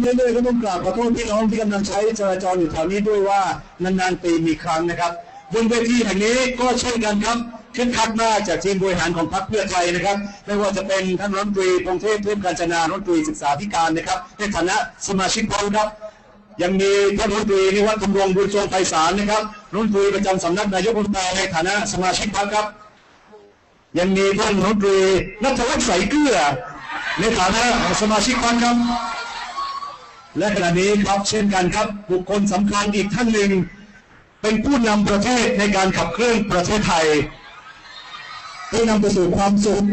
เรื่อยๆก็ต้องกราบขอโทษพี่น้องที่กำลังใช้จราจรอยู่แถวนี้ด้วยว่านานๆปีมีครั้งนะครับบนเวทีแห่งนี้ก็เช่นกันครับขึ้นคัดมากจากทีมบริหารของพรรคเพื่อไทยนะครับ ไม่ว่าจะเป็นท่านรัฐมนตรีพงเทพเทพกาญจนารัฐมนตรีศึกษาธิการนะครับ ในฐานะสมาชิกพรรคครับ ยังมีท่านรัฐมนตรีนิวัฒน์ธำรงบุญทรงไพศาลนะครับรัฐมนตรีประจำสำนักนายกรัฐมนตรีในฐานะสมาชิกพรรคครับ ยังมีท่านรัฐมนตรีนัทวัฒน์ใสเกลือในฐานะสมาชิกพรรคครับ และขณะนี้ครับเช่นกันครับ บุคคลสำคัญอีกท่านหนึ่ง เป็นผู้นำประเทศในการขับเคลื่อนประเทศไทยเพื่อนำไปสู่ความสุข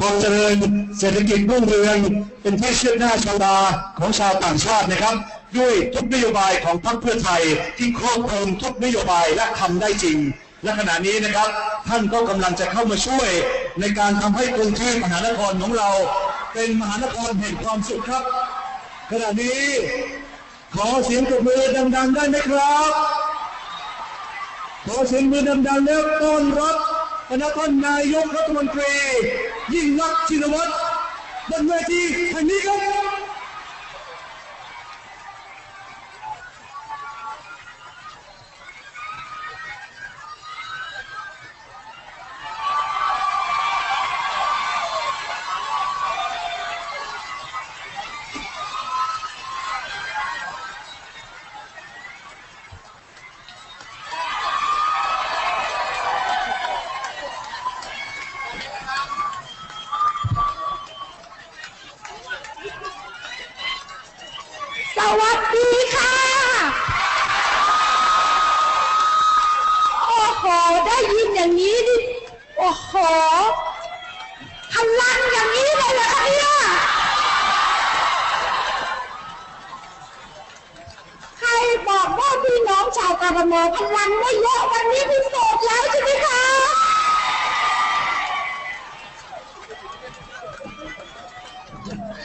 ความเจริญ เศรษฐกิจรุ่งเรือง เป็นที่เชื่อหน้าชาวตาของชาวต่างชาตินะครับ ด้วยทุกนโยบายของพรรคเพื่อไทยที่ครอบคลุมทุกนโยบายและทำได้จริง และขณะนี้นะครับ ท่านก็กำลังจะเข้ามาช่วยในการทำให้กรุงเทพมหานครของเรา เป็นมหานครแห่งความสุขครับ ขณะนี้ขอเสียงปรบมือดังๆได้ไหมครับ ขอเสียงมือดังๆแล้วต้อนรับคณะท่านนายกรัฐมนตรี ยิ่งรักษณ์ชินวัตรบนเวทีแห่งนี้ครับ วกรมพลังไม่เยอะวันนี้พิสูจน์แล้วใช่ไหมคะ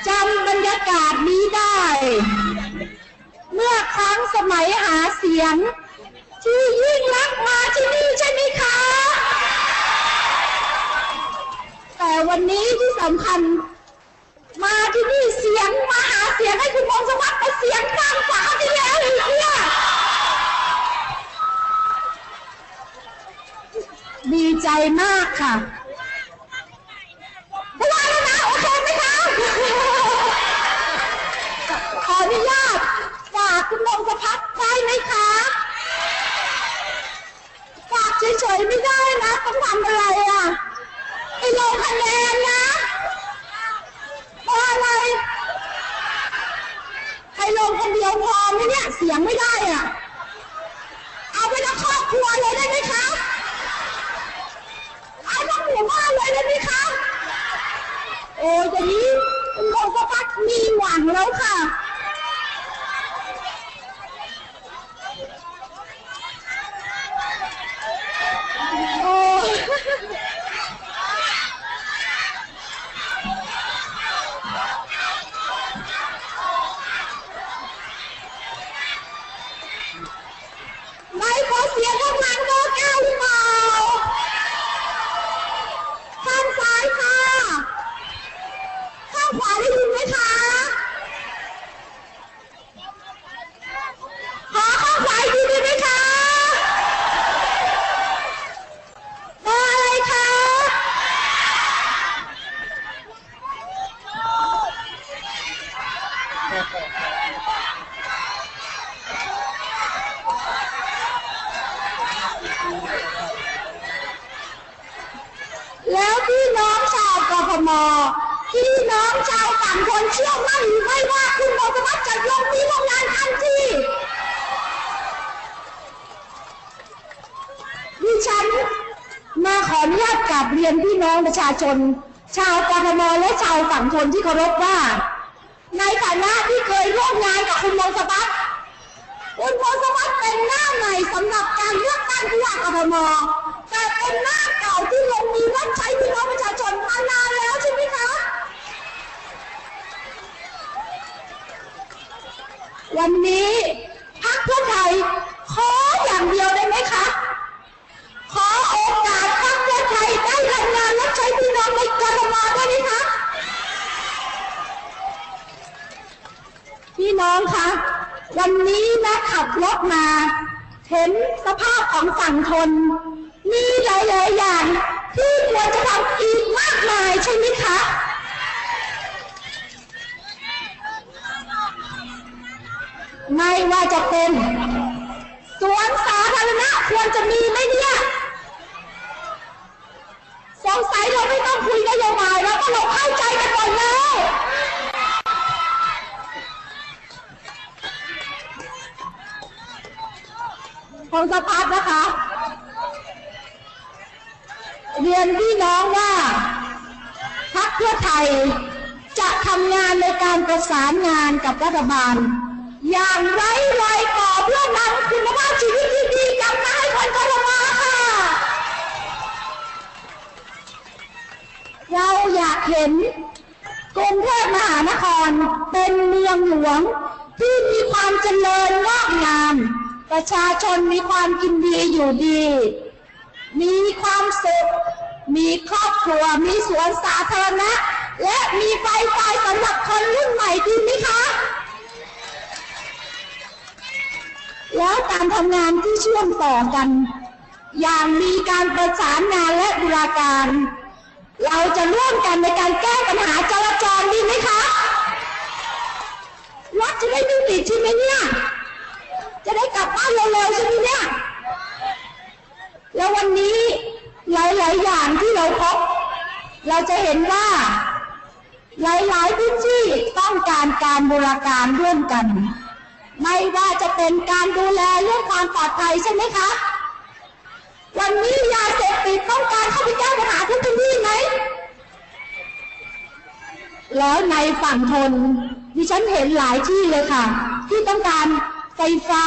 จำบรรยากาศนี้ได้ เมื่อครั้งสมัยหาเสียง ที่ยิ่งรักมาที่นี่ใช่ไหมคะ แต่วันนี้ที่สำคัญมาที่นี่เสียงมาหาเสียงให้คุณมงสวัสดิ์เป็นเสียงข้างฝาที่แล้วอีกเนี่ย ดีใจมากค่ะพวกเราแล้วนะโอเคไหมคะ ขออนุญาตฝากคุณนงสพัฒน์ได้ไหมคะฝากเฉยๆไม่ได้นะ ต้องทำอะไรอะไปลงคะแนนนะเพราะอะไรใครลงคนเดียวพอไหมเนี่ย เสียงไม่ได้อะ เอาไปทั้งครอบครัวเลยได้ไหมคะ เอาทั้งหมู่บ้านเลยได้ไหมคะ โอ้ยอย่างนี้คุณคงก็พักมีหวังแล้วค่ะ โอ้ยไม่ขอเสียงข้างหลังโน้ตเอาหรือเปล่าข้างซ้ายค่ะ ข้างขวาได้ยินไหมคะขอข้างขวาอีกทีได้ไหมคะเบอร์อะไรคะ แล้วพี่น้องชาวกทมพี่น้ องชาวต่างคนเชื่อมั่นหรือไม่ว่าคุณโมสวัสดิ์จะลงที่โรงงานทันทีดิฉันมาขออนุญาตกราบเรียนพี่น้องประชาชน ชาวกทมและชาวฝั่งทนที่เคารพว่า ในฐานะที่เคยร่วมงานกับคุณโมสวัสคุณโพสวัสเป็นหน้าใหม่สำหรับการเลือกตั้งผู้ว่ากทมแต่เป็นหน้าเก่าที่ลงมือรับใช้พี่น้องประชาชนมานานแล้วใช่ไหมคะ วันนี้พรรคเพื่อไทยขออย่างเดียวได้ไหมคะ ขอโอกาสพรรคเพื่อไทยได้ทำงานรับใช้พี่น้องในกทมได้ไหมคะ พี่ พี่ น้องคะวันนี้นะขับรถมา เห็นสภาพของฝั่งทน มีหลายๆอย่างที่ควรจะทำอีกมากมายใช่ไหมคะไม่ว่าจะเป็นสวนสาธารณะควรจะมีไหมเนี่ยสงสัยเราไม่ต้องคุยนโยบายแล้วก็เราเข้าใจกันหมดแล้ว ขอ งสภาพนะคะ เรียนพี่น้องว่าพรรคเพื่อไทยจะทำงานในการประสานงานกับรัฐบาล อย่างไร้รอยต่อเพื่อนำคุณภาพชีวิตที่ดีกลับมาให้คนกรทมค่ะ เราอยากเห็นกรุงเทพมหานครเป็นเมืองหลวงที่มีความเจริญงอกงาม ประชาชนมีความกินดีอยู่ดี มีความสุข มีครอบครัว มีสวนสาธารณะ และมีไฟไฟสำหรับคนรุ่นใหม่ดีไหมคะ แล้วการทำงานที่เชื่อมต่อกัน อย่างมีการประสานงานและบูรการ เราจะร่วมกันในการแก้ปัญหาจราจรดีไหมคะรถจะได้ไม่ติดใช่ไหมเนี่ย จะได้กลับบ้านเร็วๆใช่ไหมเนี่ย แล้ววันนี้หลายๆอย่างที่เราพบ เราจะเห็นว่า หลายๆพื้นที่ต้องการการบูรการร่วมกัน ไม่ว่าจะเป็นการดูแลเรื่องความปลอดภัยใช่ไหมคะ วันนี้ยาเสพติดต้องการเข้าไปแก้ปัญหาทุกพื้นที่ไหมแล้วในฝั่งทนดิฉันเห็นหลายที่เลยค่ะ ที่ต้องการ ไฟฟ้า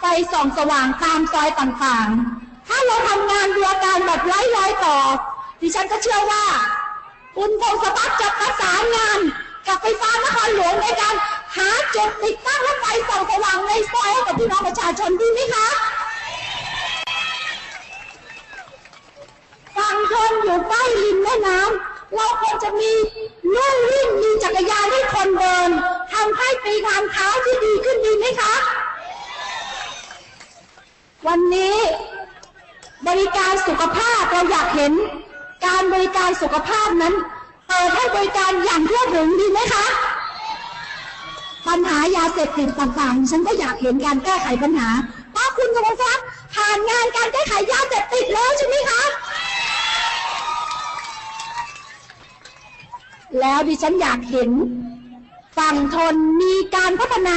ไฟส่องสว่างตามซอยต่างๆ ถ้าเราทำงานดียวกันแบบไร้รอยต่อ ดิฉันก็เชื่อว่า คุณพงศพัฒน์จะประสานงาน กับไฟฟ้านครหลวงในการหาจุดติดตั้งและไฟส่องสว่างในซอยให้กับพี่น้องประชาชนดีไหมคะฝั่งทนอยู่ใกล้ริมแม่น้ำเราควรจะมีลู่วิ่งมีจักรยานให้คนเดิน ทำให้ปีทางเท้าที่ดีขึ้นดีไหมคะ วันนี้บริการสุขภาพเราอยากเห็น การบริการสุขภาพนั้นเปิดให้บริการอย่างทั่วถึงดีไหมคะ ปัญหายาเสพติดต่างๆ ฉันก็อยากเห็นการแก้ไขปัญหาเพราะคุณกำลังทรัพย์ผ่านงานการแก้ไขยาเสพติดแล้วใช่ไหมคะแล้วดิฉันอยากเห็น ฝั่งทนมีการพัฒนา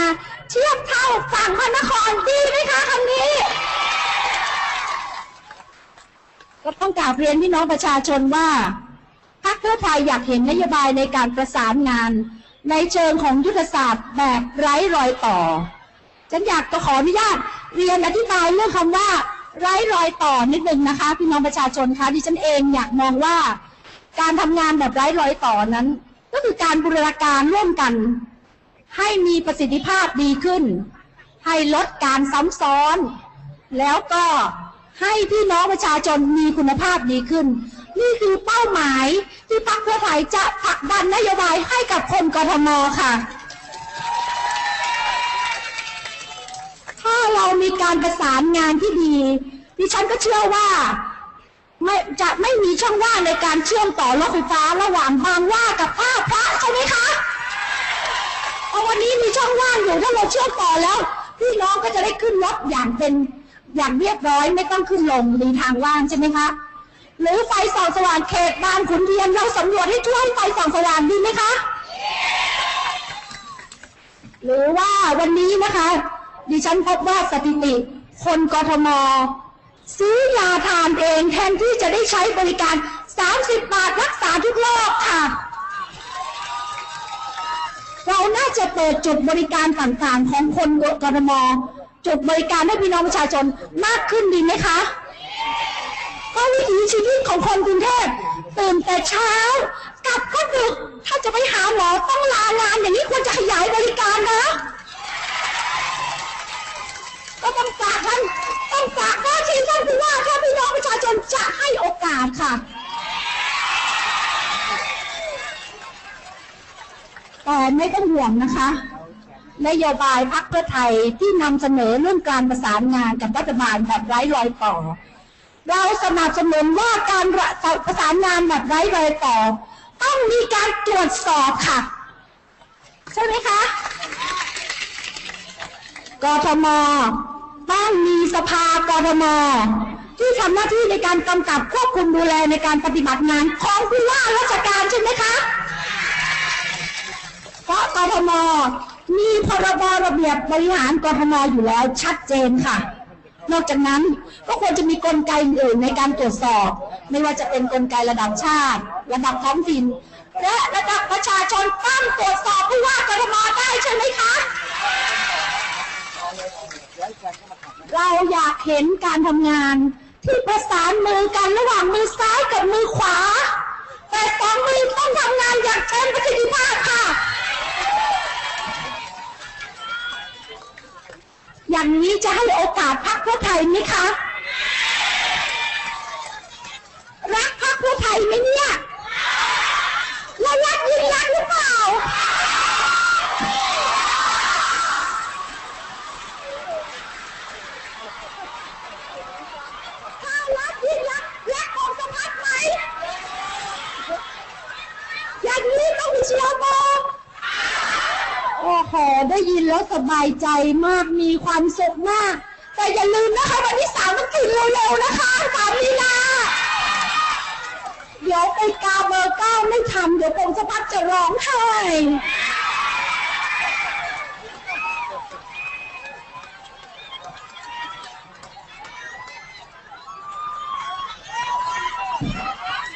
เทียบเท่าฝั่งพระนครดีไหมคะคำนี้ ก็ต้องกราบเรียนพี่น้องประชาชนว่าพรรคเพื่อไทยอยากเห็นนโยบายในการประสานงาน ในเชิงของยุทธศาสตร์แบบไร้รอยต่อ ฉันอยากจะขออนุญาตเรียนอธิบายเรื่องคำว่า ไร้รอยต่อนิดนึงนะคะ พี่น้องประชาชนคะดิฉันเองอยากมองว่า การทำงานแบบไร้รอยต่อนั้น ก็คือการบูรณาการร่วมกัน ให้มีประสิทธิภาพดีขึ้น ให้ลดการซ้ำซ้อน แล้วก็ให้พี่น้องประชาชนมีคุณภาพดีขึ้น นี่คือเป้าหมายที่พรรคเพื่อไทยจะผลักดันนโยบายให้กับคนกทมค่ะ ถ้าเรามีการประสานงานที่ดีดิฉันก็เชื่อว่า ไม่จะไม่มีช่องว่างในการเชื่อมต่อรถไฟฟ้าระหว่างบางว่ากับท่าพระใช่ไหมคะเอาวันนี้มีช่องว่างอยู่ถ้าเราเชื่อมต่อแล้ว พี่น้องก็จะได้ขึ้นรถอย่างเป็นอย่างเรียบร้อยไม่ต้องขึ้นลงมีทางว่างใช่ไหมคะหรือไฟส่องสว่างเขตบางขุนเทียนเราสำรวจให้ช่วยไฟส่องสว่างดีไหมคะ หรือว่าวันนี้นะคะ ดิฉันพบว่าสถิติ คนกทม ซื้อยาทานเองแทนที่จะได้ใช้บริการ 30 บาทรักษาทุกโรคค่ะ เราน่าจะเปิดจุดบริการต่างๆ ของคนกทมจุดบริการให้พี่น้องประชาชนมากขึ้นดีไหมคะเพราะวิถีชีวิตของคนกรุงเทพตื่นแต่เช้ากลับก็ดึกถ้าจะไปหาหมอต้องลางานอย่างนี้ควรจะขยายบริการนะ ก็ต้องฝากท่าน ต้องฝากข้อชี้ท่านผู้ว่าถ้าพี่น้องประชาชนจะให้โอกาสค่ะ แต่ไม่ต้องห่วงนะคะ นโยบายพรรคเพื่อไทยที่นำเสนอเรื่องการประสานงานกับรัฐบาลแบบไร้รอยต่อ เราสนับสนุนว่าการประสานงานแบบไร้รอยต่อ ต้องมีการตรวจสอบค่ะ ใช่ไหมคะกทม ต้องมีสภากทมที่ทำหน้าที่ในการกำกับควบคุมดูแลในการปฏิบัติงานของผู้ว่าราชการใช่ไหมคะเพราะกรทมมีพรบระเบียบบริหารกรทมอยู่แล้วชัดเจนค่ะ นอกจากนั้นก็ควรจะมีกลไกอื่นในการตรวจสอบ ไม่ว่าจะเป็นกลไกระดับชาติ ระดับท้องถิ่นและระดับประชาชนตั้งตรวจสอบผู้ว่ากทมได้ใช่ไหมคะ เราอยากเห็นการทำงาน ที่ประสานมือกันระหว่างมือซ้ายกับมือขวา แต่สองมือต้องทำงานอย่างเต็มประสิทธิภาพค่ะ อย่างนี้จะให้โอกาสพรรคเพื่อไทยไหมคะ รักพรรคเพื่อไทยไหมเนี่ยแล้วรักยิ่งรักหรือเปล่ารักยิ่งรักษณ์รักของสภัทไหม อย่างนี้ต้องมีเชียร์บอก โอ้โหได้ยินแล้วสบายใจมากมีความสุขมาก แต่อย่าลืมนะคะวันที่สามมันถึงเร็วๆนะคะสามมีนาเดี๋ยวไปกาเบอร์เก้าไม่ทำเดี๋ยวผมสะพัดจะร้องไห้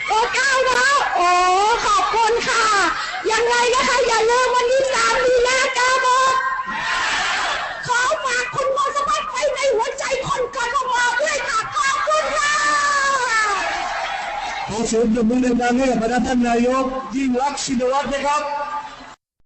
โอ้เก้าแล้วโอ้ขอบคุณค่ะ ยังไงนะคะอย่าลืมวันที่สามมีนากาบอขอฝากคุณมอสมัครไว้ในหัวใจคนกทมด้วยค่ะ ขอบคุณค่ะ ขอเสียงปรบมื